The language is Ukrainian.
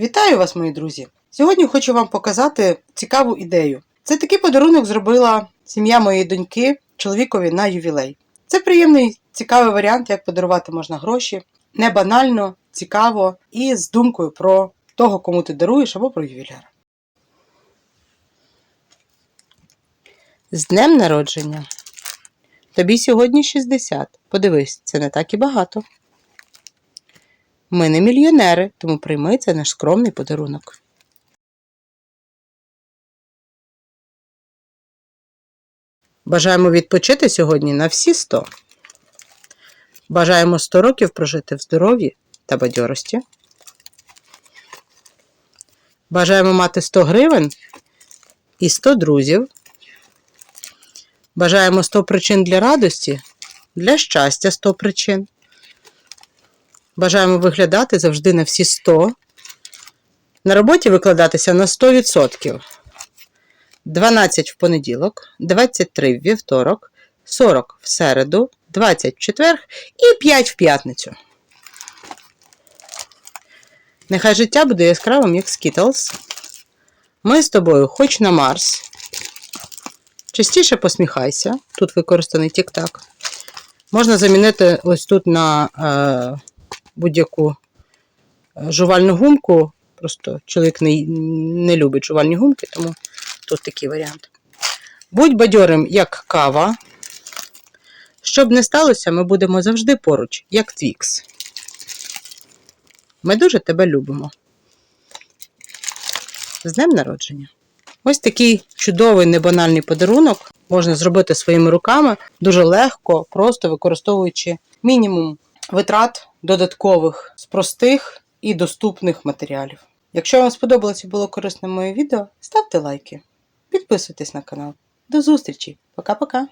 Вітаю вас, мої друзі! Сьогодні хочу вам показати цікаву ідею. Це такий подарунок зробила сім'я моєї доньки чоловікові на ювілей. Це приємний, цікавий варіант, як подарувати можна гроші. Не банально, цікаво і з думкою про того, кому ти даруєш, або про ювіляра. З днем народження. Тобі сьогодні 60. Подивись, це не так і багато. Ми не мільйонери, тому прийми це наш скромний подарунок. Бажаємо відпочити сьогодні на всі 100. Бажаємо 100 років прожити в здоров'ї та бадьорості. Бажаємо мати 100 гривень і 100 друзів. Бажаємо 100 причин для радості, для щастя 100 причин. Бажаємо виглядати завжди на всі 100. На роботі викладатися на 100%. 12 в понеділок, 23 в вівторок, 40 в середу, 20 в четвер і 5 в п'ятницю. Нехай життя буде яскравим, як Skittles. Ми з тобою хоч на Марс. Частіше посміхайся. Тут використаний тік-так. Можна замінити ось тут на е, будь-яку е, жувальну гумку. Просто чоловік не, не любить жувальні гумки, тому тут такий варіант. Будь бадьорим, як кава. Щоб не сталося, ми будемо завжди поруч, як твікс. Ми дуже тебе любимо. З днем народження! Ось такий чудовий небанальний подарунок можна зробити своїми руками дуже легко, просто використовуючи мінімум витрат додаткових з простих і доступних матеріалів. Якщо вам сподобалося і було корисне моє відео, ставте лайки, підписуйтесь на канал. До зустрічі! Пока-пока!